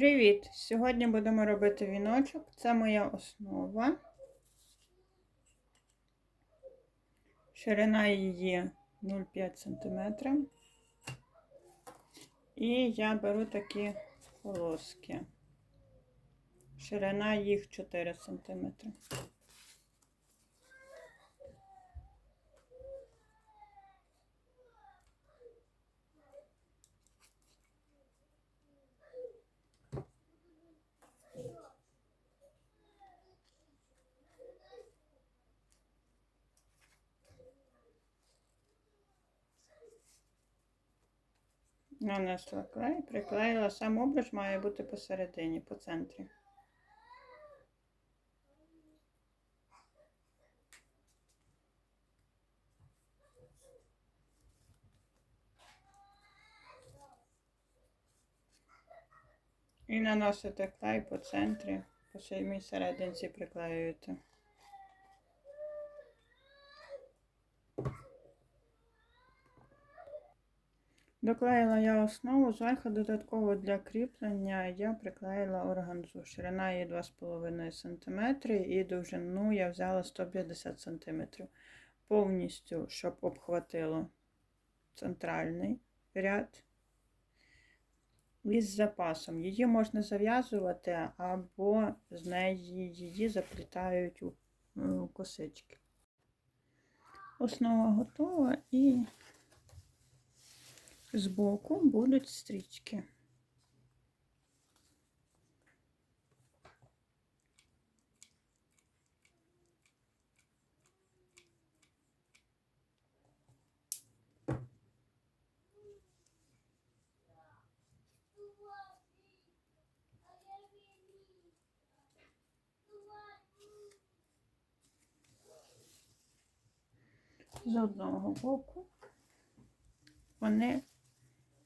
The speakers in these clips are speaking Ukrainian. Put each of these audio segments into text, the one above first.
Привіт! Сьогодні будемо робити віночок. Це моя основа. Ширина її 0,5 см. І я беру такі полоски. Ширина їх 4 см. Нанесла клей, приклеїла. Сам обруч має бути посередині, по центрі. І наносите клей по центрі, по самій серединці приклеюєте. Доклеїла я основу, зверху додатково для кріплення я приклеїла органзу. Ширина її 2,5 см і довжину я взяла 150 см. Повністю, щоб обхватило центральний ряд. Із запасом. Її можна зав'язувати, або з неї її заплітають у косички. Основа готова і збоку будуть стрічки. З одного боку вони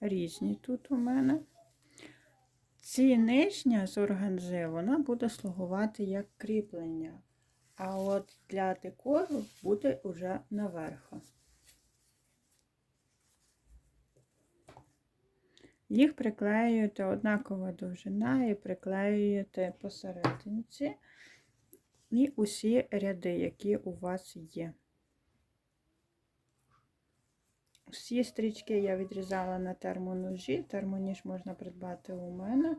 різні тут у мене. Ці нижня з органзи, вона буде слугувати як кріплення. А от для декору буде уже наверху. Їх приклеюєте однакова довжина і приклеюєте посерединці і усі ряди, які у вас є. Всі стрічки я відрізала на термоножі. Термоніж можна придбати у мене.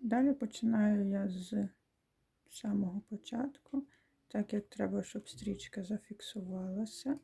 Далі починаю я з самого початку, так як треба, щоб стрічка зафіксувалася.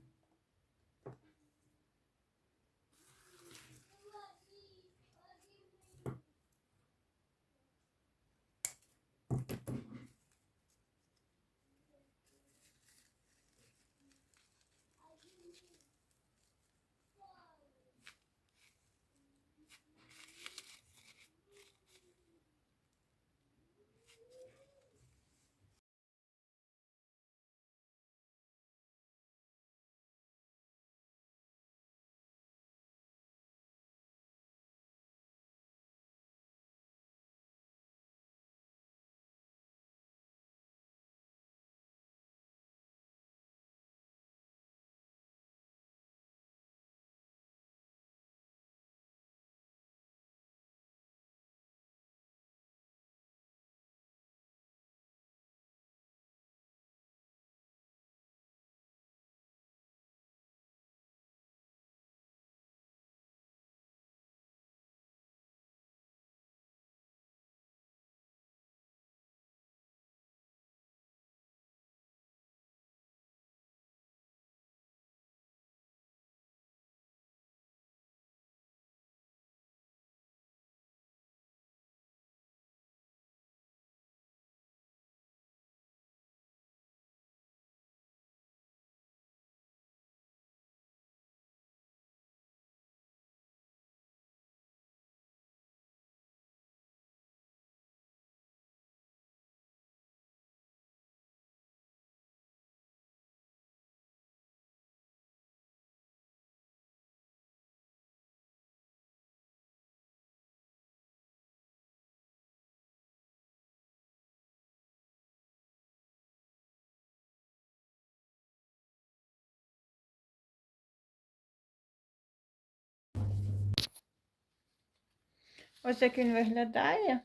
Ось як він виглядає.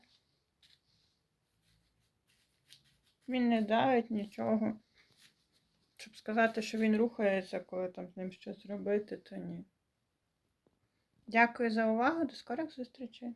Він не давить нічого. Щоб сказати, що він рухається, коли там з ним щось робити, то ні. Дякую за увагу. До скорих зустрічей.